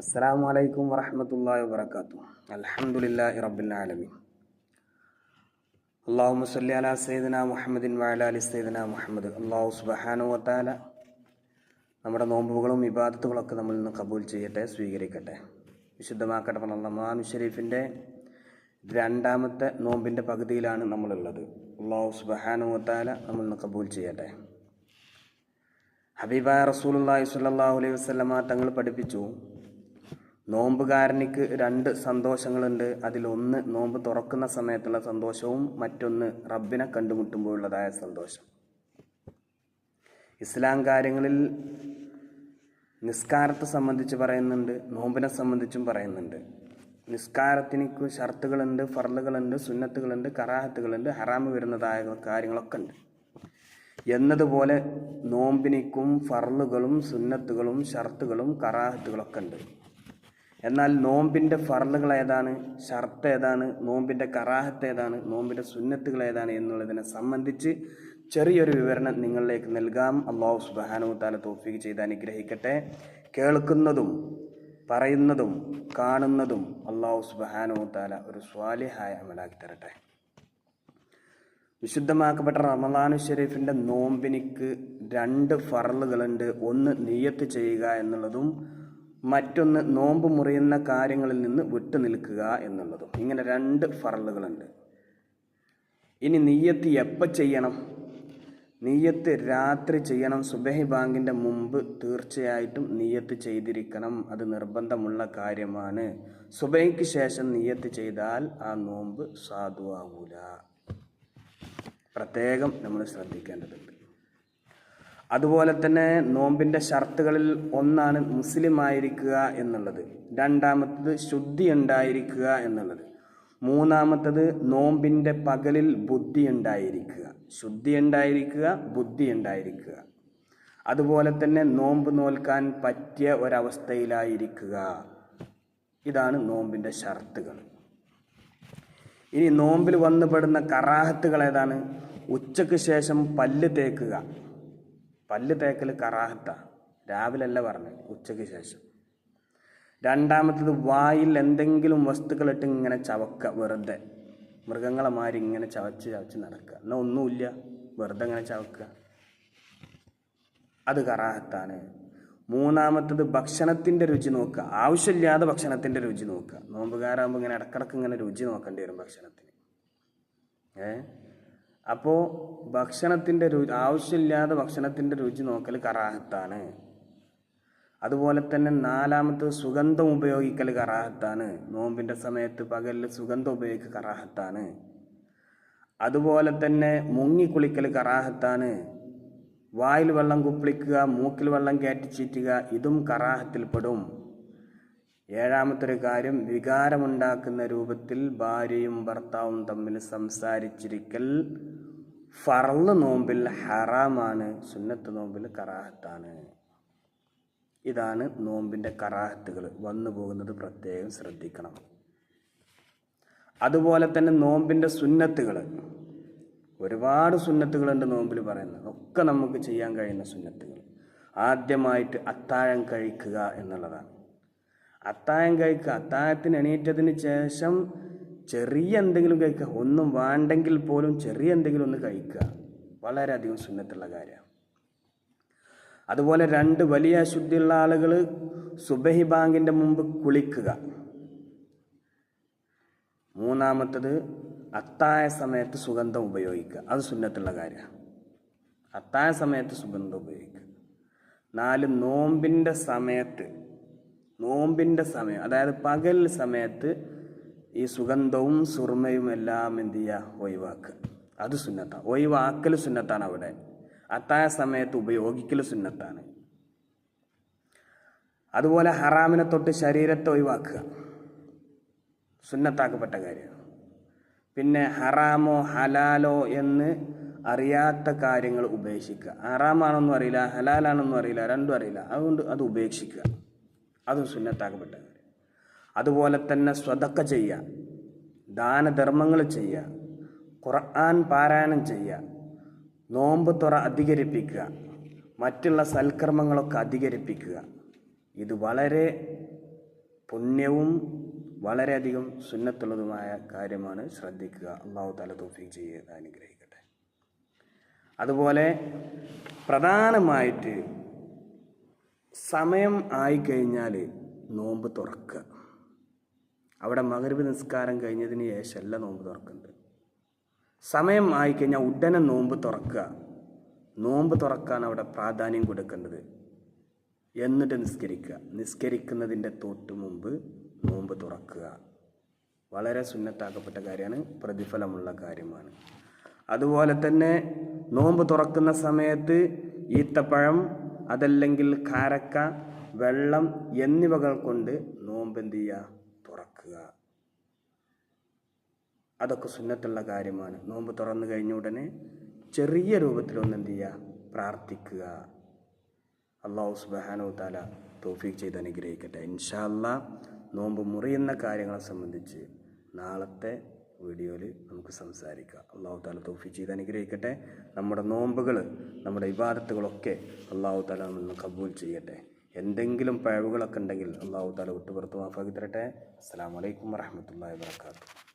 അസ്സാം വലൈക്കും വറഹമത്തല്ലാ വാത്തു അലഹമുല്ലാ റബ്ബുലാലമീൻ അള്ളാഹു മുസ്ലി അല സൈദന മുഹമ്മദിൻ വാല അലി സൈദന മുഹമ്മദ്. അള്ളാഹു സുബഹാനു വത്താല നമ്മുടെ നോമ്പുകളും വിവാദത്തുകളൊക്കെ നമ്മൾ ഇന്ന് കബൂൽ ചെയ്യട്ടെ സ്വീകരിക്കട്ടെ. വിശുദ്ധമാക്കട്ടെ റമദാൻ ഷരീഫിന്റെ രണ്ടാമത്തെ നോമ്പിന്റെ പകുതിയിലാണ് നമ്മളുള്ളത്. അള്ളാഹു സുബഹാനു വത്താല നമ്മൾ ഇന്ന് കബൂൽ ചെയ്യട്ടെ. ഹബീബായ റസൂലുള്ളാഹി സ്വല്ലല്ലാഹു അലൈഹി വസല്ലമ തങ്ങൾ പഠിപ്പിച്ചു നോമ്പുകാരനിക്ക് രണ്ട് സന്തോഷങ്ങളുണ്ട്. അതിലൊന്ന് നോമ്പ് തുറക്കുന്ന സമയത്തുള്ള സന്തോഷവും മറ്റൊന്ന് റബ്ബിനെ കണ്ടുമുട്ടുമ്പോഴുള്ളതായ സന്തോഷം. ഇസ്ലാം കാര്യങ്ങളിൽ നിസ്കാരത്തെ സംബന്ധിച്ച് പറയുന്നുണ്ട് നോമ്പിനെ സംബന്ധിച്ചും പറയുന്നുണ്ട്. നിസ്കാരത്തിനിക്ക് ഷർത്തുകളുണ്ട് ഫർലുകളുണ്ട് സുന്നത്തുകളുണ്ട് കറാഹത്തുകളുണ്ട് ഹറാമ് വരുന്നതായ കാര്യങ്ങളൊക്കെ ഉണ്ട് എന്നതുപോലെ നോമ്പിനിക്കും ഫർലുകളും സുന്നത്തുകളും ഷർത്തുകളും കറാഹത്തുകളൊക്കെ ഉണ്ട് എന്നാൽ നോമ്പിന്റെ ഫർളുകൾ ഏതാണ്? ഷർത്ത് ഏതാണ്? നോമ്പിന്റെ കറാഹത്ത് ഏതാണ്? നോമ്പിന്റെ സുന്നത്തുകൾ ഏതാണ് എന്നുള്ളതിനെ സംബന്ധിച്ച് ചെറിയൊരു വിവരണം നിങ്ങളിലേക്ക് നൽകാം. അള്ളാഹു സുബാനുത്താല താല തോഫിക്ക് ചെയ്ത് അനുഗ്രഹിക്കട്ടെ. കേൾക്കുന്നതും പറയുന്നതും കാണുന്നതും അള്ളാഹു സുബാനുത്താല താല ഒരു സ്വാലിഹായ അമലാക്കി തരട്ടെ. വിശുദ്ധമാക്കപ്പെട്ട റമദാനു ഷെരീഫിന്റെ നോമ്പിനിക്ക് രണ്ട് ഫറലുകളുണ്ട് ഒന്ന് നീയത്ത് ചെയ്യുക എന്നുള്ളതും മറ്റൊന്ന് നോമ്പ് മുറിയുന്ന കാര്യങ്ങളിൽ നിന്ന് വിട്ടു നിൽക്കുക എന്നുള്ളതും. ഇങ്ങനെ രണ്ട് ഫറലുകളുണ്ട്. ഇനി നെയ്യത്ത് എപ്പോൾ ചെയ്യണം? നെയ്യത്ത് രാത്രി ചെയ്യണം. സുബഹി ബാങ്കിന്റെ മുമ്പ് തീർച്ചയായിട്ടും നെയ്യത്ത് ചെയ്തിരിക്കണം. അത് നിർബന്ധമുള്ള കാര്യമാണ്. സുബഹിക്ക് ശേഷം നെയ്യത്ത് ചെയ്താൽ ആ നോമ്പ് സാധുവാകൂല പ്രത്യേകം നമ്മൾ ശ്രദ്ധിക്കേണ്ടതുണ്ട്. അതുപോലെ തന്നെ നോമ്പിന്റെ ഷർത്തുകളിൽ ഒന്നാണ് മുസ്ലിം ആയിരിക്കുക എന്നുള്ളത്. രണ്ടാമത്തത് ശുദ്ധി ഉണ്ടായിരിക്കുക എന്നുള്ളത്. മൂന്നാമത്തത് നോമ്പിന്റെ പകലിൽ ബുദ്ധി ഉണ്ടായിരിക്കുക ശുദ്ധി ഉണ്ടായിരിക്കുക ബുദ്ധി ഉണ്ടായിരിക്കുക അതുപോലെ തന്നെ നോമ്പ് നോൽക്കാൻ പറ്റിയ ഒരവസ്ഥയിലായിരിക്കുക. ഇതാണ് നോമ്പിന്റെ ഷർത്തുകൾ. ഇനി നോമ്പിൽ വന്നുപെടുന്ന കറാഹത്തുകൾ ഏതാണ്? ഉച്ചയ്ക്ക് ശേഷം പല്ല് തേക്കുക. പല്ല് തേക്കൽ കറാഹത്ത. രാവിലെ അല്ല പറഞ്ഞു ഉച്ചയ്ക്ക് ശേഷം. രണ്ടാമത്തത് വായിൽ എന്തെങ്കിലും വസ്തുക്കളിട്ട് ഇങ്ങനെ ചവക്കുക വെറുതെ. മൃഗങ്ങളെ മാതിരി ഇങ്ങനെ ചവച്ച് ചവച്ച് നടക്കുക എന്നാൽ ഒന്നുമില്ല വെറുതെ ഇങ്ങനെ ചവക്കുക അത് കറാഹത്താണ്. മൂന്നാമത്തത് ഭക്ഷണത്തിന്റെ രുചി നോക്കുക ആവശ്യമില്ലാതെ ഭക്ഷണത്തിന്റെ രുചി നോക്കുക നോമ്പുകാരാകുമ്പോൾ ഇങ്ങനെ ഇടക്കിടക്ക് ഇങ്ങനെ രുചി നോക്കേണ്ടി വരും ഭക്ഷണത്തിന്. ഏ? അപ്പോൾ ഭക്ഷണത്തിന്റെ രുചി ആവശ്യമില്ലാതെ ഭക്ഷണത്തിന്റെ രുചി നോക്കൽ കറാഹത്താണ്. അതുപോലെ തന്നെ നാലാമത്തെ സുഗന്ധം ഉപയോഗിക്കൽ കറാഹത്താണ്. നോമ്പിന്റെ സമയത്ത് പകലിൽ സുഗന്ധം ഉപയോഗിക്കൽ കറാഹത്താണ്. അതുപോലെ തന്നെ മുങ്ങിക്കുളിക്കൽ കറാഹത്താണ്. വായിൽ വെള്ളം കുപ്പിളിക്കുക മൂക്കിൽ വെള്ളം കയറ്റി ചീറ്റുക ഇതും കറാഹത്തിൽപ്പെടും ഏഴാമത്തൊരു കാര്യം വികാരമുണ്ടാക്കുന്ന രൂപത്തിൽ ഭാര്യയും ഭർത്താവും തമ്മിൽ സംസാരിച്ചിരിക്കൽ ഫറന്ന് നോമ്പിൽ ഹറാമാണ് സുന്നത്ത് നോമ്പിൽ കറാഹത്താണ്. ഇതാണ് നോമ്പിന്റെ കറാഹത്തുകൾ. വന്നു പോകുന്നത് പ്രത്യേകം ശ്രദ്ധിക്കണം. അതുപോലെ തന്നെ നോമ്പിന്റെ സുന്നത്തുകൾ. ഒരുപാട് സുന്നത്തുകളുണ്ട് നോമ്പിൽ പറയുന്നത്. ഒക്കെ നമുക്ക് ചെയ്യാൻ കഴിയുന്ന സുന്നത്തുകൾ. ആദ്യമായിട്ട് അത്താഴം കഴിക്കുക എന്നുള്ളതാണ്. അത്താഴം കഴിക്കുക അത്താഴത്തിന് എണീറ്റതിന് ശേഷം ചെറിയ എന്തെങ്കിലും കഴിക്കുക ഒന്നും വേണ്ടെങ്കിൽ പോലും ചെറിയ എന്തെങ്കിലും ഒന്ന് കഴിക്കുക. വളരെയധികം സുന്നത്തുള്ള കാര്യമാണ് അതുപോലെ രണ്ട് വലിയ അശുദ്ധിയുള്ള ആളുകൾ സുബഹി ബാങ്കിന്റെ മുമ്പ് കുളിക്കുക. മൂന്നാമത്തത് അത്തായ സമയത്ത് സുഗന്ധം ഉപയോഗിക്കുക. അത് സുന്നത്തുള്ള കാര്യമാണ് അത്തായ സമയത്ത് സുഗന്ധം ഉപയോഗിക്കുക. നാല് നോമ്പിന്റെ സമയത്ത് നോമ്പിന്റെ സമയം അതായത് പകൽ സമയത്ത് ഈ സുഗന്ധവും സുർമയും എല്ലാം എന്ത് ചെയ്യുക? ഒഴിവാക്കുക. അത് സുന്നത്താണ്. ഒഴിവാക്കൽ സുന്നത്താണ് അവിടെ. അത്തായ സമയത്ത് ഉപയോഗിക്കൽ സുന്നത്താണ്. അതുപോലെ ഹറാമിനെ തൊട്ട് ശരീരത്തെ ഒഴിവാക്കുക. സുന്നത്താക്കപ്പെട്ട കാര്യമാണ് പിന്നെ ഹറാമോ ഹലാലോ എന്ന് അറിയാത്ത കാര്യങ്ങൾ ഉപേക്ഷിക്കുക. ഹറാമാണെന്നും അറിയില്ല ഹലാലാണെന്നും അറിയില്ല രണ്ടും അറിയില്ല. അതുകൊണ്ട് അത് ഉപേക്ഷിക്കുക. അതും സുന്നത്താക്കപ്പെട്ട കാര്യം അതുപോലെ തന്നെ സ്വതക്ക ചെയ്യുക ദാനധർമ്മങ്ങൾ ചെയ്യുക ഖുർആൻ പാരായണം ചെയ്യുക നോമ്പ് തുറ അധികരിപ്പിക്കുക മറ്റുള്ള സൽക്കർമ്മങ്ങളൊക്കെ അധികരിപ്പിക്കുക. ഇത് വളരെ പുണ്യവും വളരെയധികം സുന്നത്തുള്ളതുമായ കാര്യമാണ്. ശ്രദ്ധിക്കുക. അള്ളാഹു തല തോഫിക്ക് ചെയ്യുക അനുഗ്രഹിക്കട്ടെ. അതുപോലെ പ്രധാനമായിട്ട് സമയം ആയിക്കഴിഞ്ഞാൽ നോമ്പ് തുറക്കുക. അവിടെ മകരവ് നിസ്കാരം കഴിഞ്ഞതിന് ശേഷമല്ല നോമ്പ് തുറക്കുന്നത് സമയം ആയിക്കഴിഞ്ഞാൽ ഉടനെ നോമ്പ് തുറക്കുക. നോമ്പ് തുറക്കാൻ അവിടെ പ്രാധാന്യം കൊടുക്കേണ്ടത് എന്നിട്ട് നിസ്കരിക്കുക. നിസ്കരിക്കുന്നതിന്റെ തൊട്ട് മുമ്പ് നോമ്പ് തുറക്കുക. വളരെ സുന്നത്താക്കപ്പെട്ട കാര്യമാണ് പ്രതിഫലമുള്ള കാര്യമാണ്. അതുപോലെ തന്നെ നോമ്പ് തുറക്കുന്ന സമയത്ത് ഈത്തപ്പഴം അതല്ലെങ്കിൽ കാരക്ക വെള്ളം എന്നിവകൾ കൊണ്ട് നോമ്പ് എന്ത് ചെയ്യുക തുറക്കുക. അതൊക്കെ സുന്നത്തുള്ള കാര്യമാണ്. നോമ്പ് തുറന്നു കഴിഞ്ഞ ഉടനെ ചെറിയ രൂപത്തിലൊന്ന് എന്ത് ചെയ്യുക പ്രാർത്ഥിക്കുക. അള്ളാഹു സുബാനോ താല തോഫീക്ക് ചെയ്ത് അനുഗ്രഹിക്കട്ടെ. ഇൻഷാല്ല നോമ്പ് മുറിയുന്ന കാര്യങ്ങളെ സംബന്ധിച്ച് നാളത്തെ വീഡിയോയിൽ നമുക്ക് സംസാരിക്കാം. അള്ളാഹു താല തോഫി ചെയ്ത് അനുഗ്രഹിക്കട്ടെ. നമ്മുടെ നോമ്പുകൾ നമ്മുടെ ഇബാദത്തുകളൊക്കെ അള്ളാഹു താല നിന്ന് കബൂൽ ചെയ്യട്ടെ. എന്തെങ്കിലും പിഴവുകളൊക്കെ ഉണ്ടെങ്കിൽ അള്ളാഹു താല വിട്ടുപുറത്ത് മാഫാക്കി തരട്ടെ. അസ്സാം വലൈക്കും വരഹമത്തല്ലാ വാത്തു